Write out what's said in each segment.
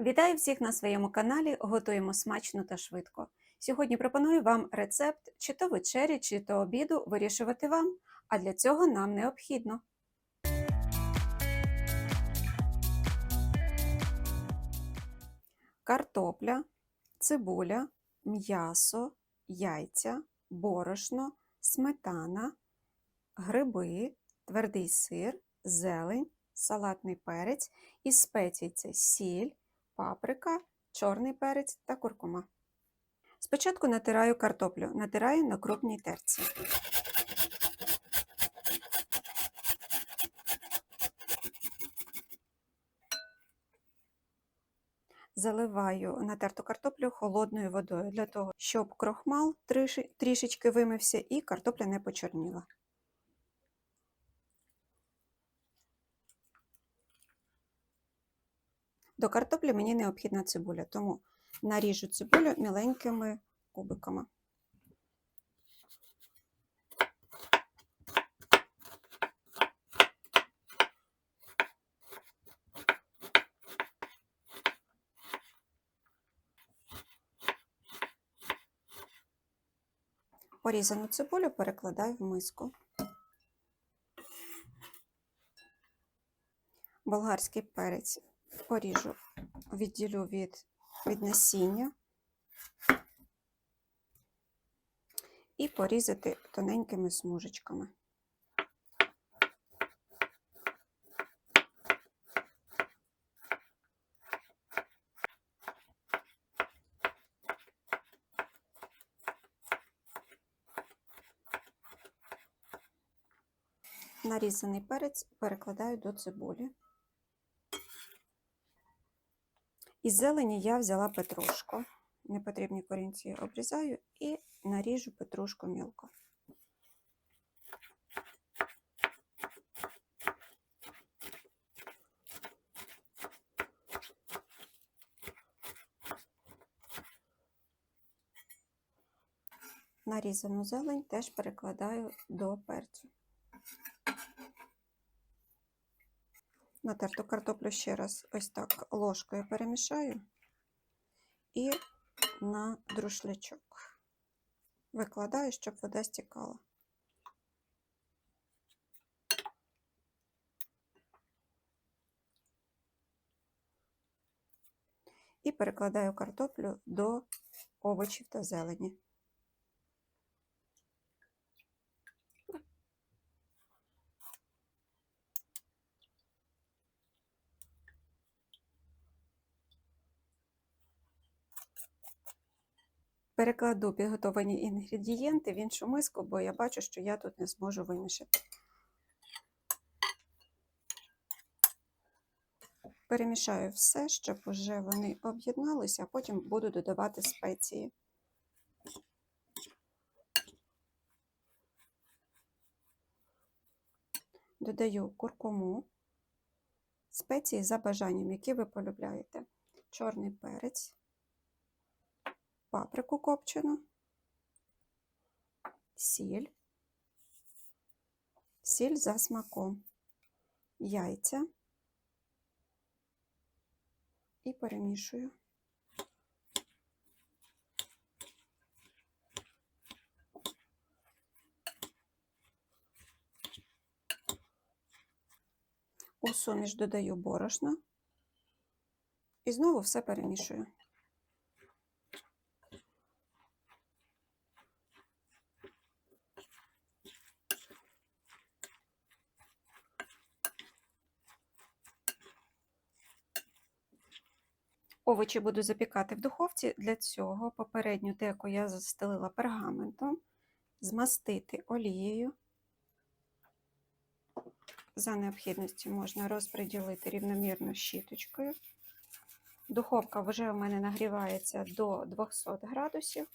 Вітаю всіх на своєму каналі. Готуємо смачно та швидко. Сьогодні пропоную вам рецепт чи то вечері, чи то обіду вирішувати вам, а для цього нам необхідно. Картопля, цибуля, м'ясо, яйця, борошно, сметана, гриби, твердий сир, зелень, салатний перець із спецій це сіль, паприка, чорний перець та куркума. Спочатку натираю картоплю, натираю на крупній терці. Заливаю натерту картоплю холодною водою для того, щоб крохмал трішечки вимився і картопля не почорніла. До картоплі мені необхідна цибуля, тому наріжу цибулю міленькими кубиками. Порізану цибулю перекладаю в миску. Болгарський перець поріжу, відділю від, від насіння і порізати тоненькими смужечками. Нарізаний перець перекладаю до цибулі. Із зелені я взяла петрушку. Непотрібні корінці обрізаю і наріжу петрушку мілко. Нарізану зелень теж перекладаю до перцю. Натерту картоплю ще раз ось так ложкою перемішаю і на друшлячок викладаю, щоб вода стікала. І перекладаю картоплю до овочів та зелені. Перекладу підготовані інгредієнти в іншу миску, бо я бачу, що я тут не зможу вимішати. Перемішаю все, щоб вже вони об'єдналися, а потім буду додавати спеції. Додаю куркуму, спеції за бажанням, які ви полюбляєте. Чорний перець паприку копчену, сіль, сіль за смаком, яйця і перемішую. У суміш додаю борошно і знову все перемішую. Овочі буду запікати в духовці. Для цього попередню деку я застелила пергаментом, змастити олією. За необхідності можна розподілити рівномірно щіточкою. Духовка вже у мене нагрівається до 200 градусів.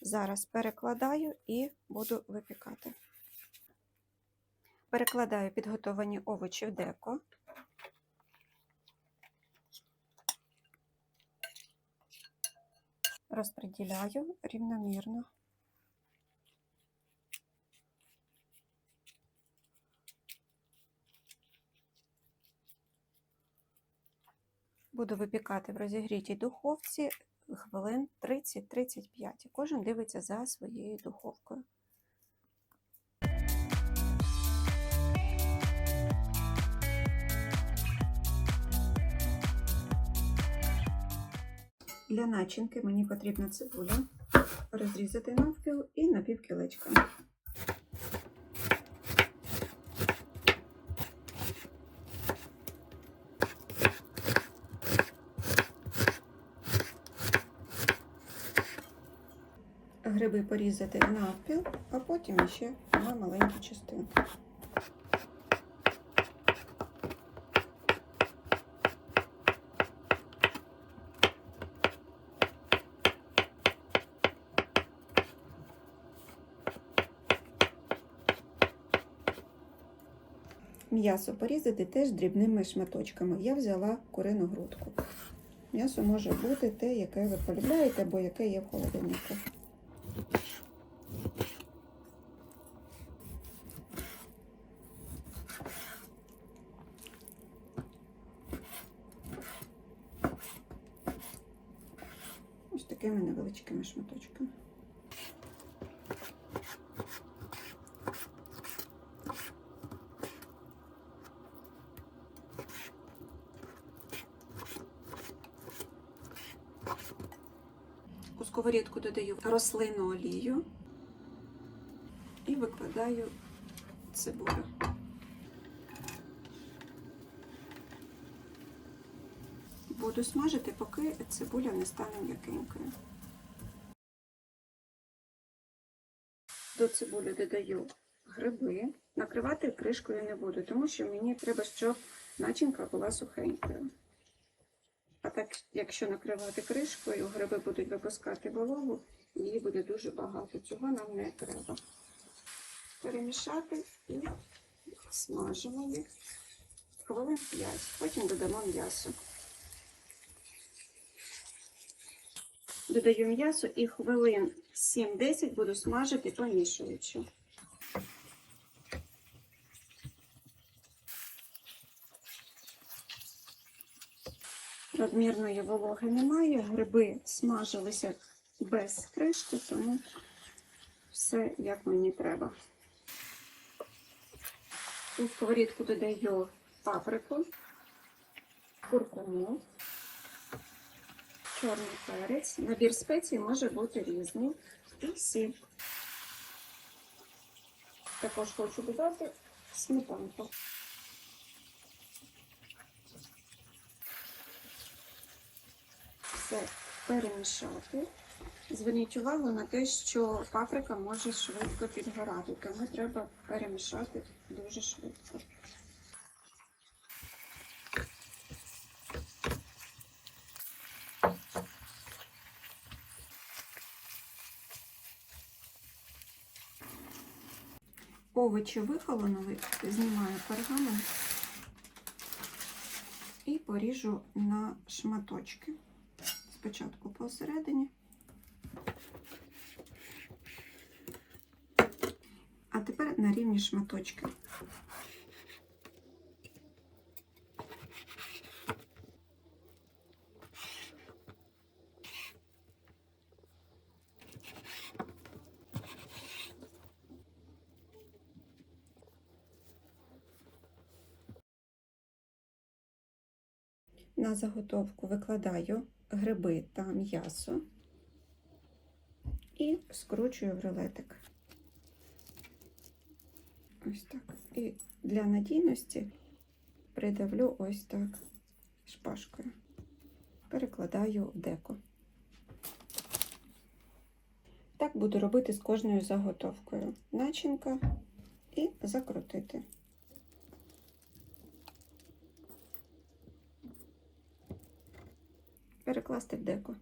Зараз перекладаю і буду випікати. Перекладаю підготовані овочі в деко. Розподіляю рівномірно. Буду випікати в розігрітій духовці хвилин 30-35. І Кожен дивиться за своєю духовкою. Для начинки мені потрібна цибуля розрізати навпіл і напівкілечка. Гриби порізати навпіл, а потім ще на маленькі частинки. М'ясо порізати теж дрібними шматочками. Я взяла курину грудку. М'ясо може бути те, яке ви полюбляєте, або яке є в холодильнику. Ось такими невеличкими шматочками. У сковорідку додаю рослинну олію і викладаю цибулю. Буду смажити, поки цибуля не стане м'якенькою. До цибулі додаю гриби. Накривати кришкою не буду, тому що мені треба, щоб начинка була сухенькою. Так, якщо накривати кришкою, гриби будуть випускати вологу, її буде дуже багато. Цього нам не треба. Перемішати і смажимо їх хвилин 5. Потім додамо м'ясо. Додаю м'ясо і хвилин 7-10 буду смажити, помішуючи. Надмірної вологи немає, гриби смажилися без кришки, тому все як мені треба. У сковорідку додаю паприку, куркуму, чорний перець. Набір спецій може бути різний. І сіль. Також хочу додати сметанку. Все перемішати. Зверніть увагу на те, що паприка може швидко підгорати, тому треба перемішати дуже швидко. Овочі вихолонули, знімаю пергамент і поріжу на шматочки. Спочатку посередині, а тепер на рівні шматочки. На заготовку викладаю гриби та м'ясо і скручую в рулетик. Ось так. І для надійності придавлю ось так шпажкою. Перекладаю в деко. Так буду робити з кожною заготовкою. Начинка і закрутити. Перекласти в деко.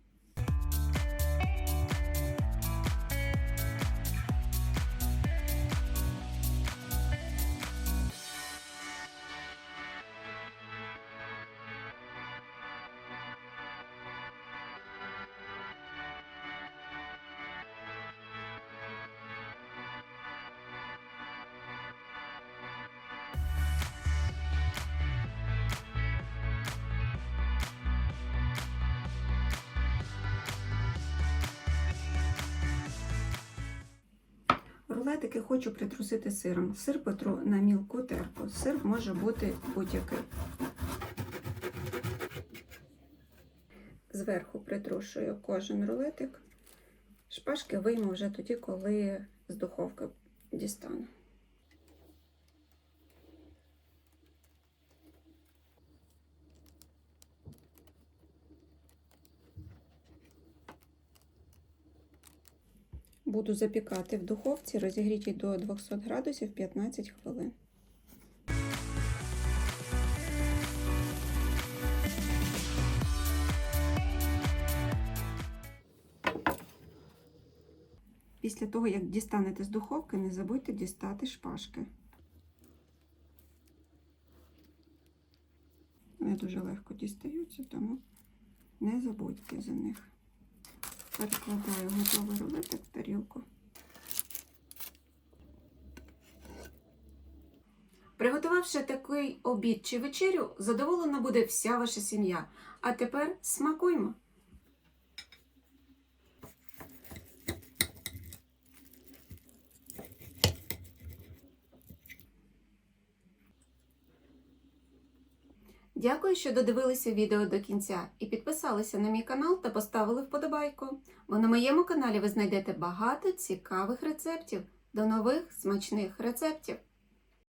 Рулетики хочу притрусити сиром. Сир потру на мілку терку. Сир може бути будь-який. Зверху притрушую кожен рулетик. Шпажки вийму вже тоді, коли з духовки дістану. Буду запікати в духовці, розігрітій до 200 градусів 15 хвилин. Після того, як дістанете з духовки, не забудьте дістати шпажки. Вони дуже легко дістаються, тому не забудьте за них. Перекладаю готовий робити в тарілку. Приготувавши такий обід чи вечерю, задоволена буде вся ваша сім'я. А тепер смакуймо! Дякую, що додивилися відео до кінця і підписалися на мій канал та поставили вподобайку. Бо на моєму каналі ви знайдете багато цікавих рецептів. До нових смачних рецептів!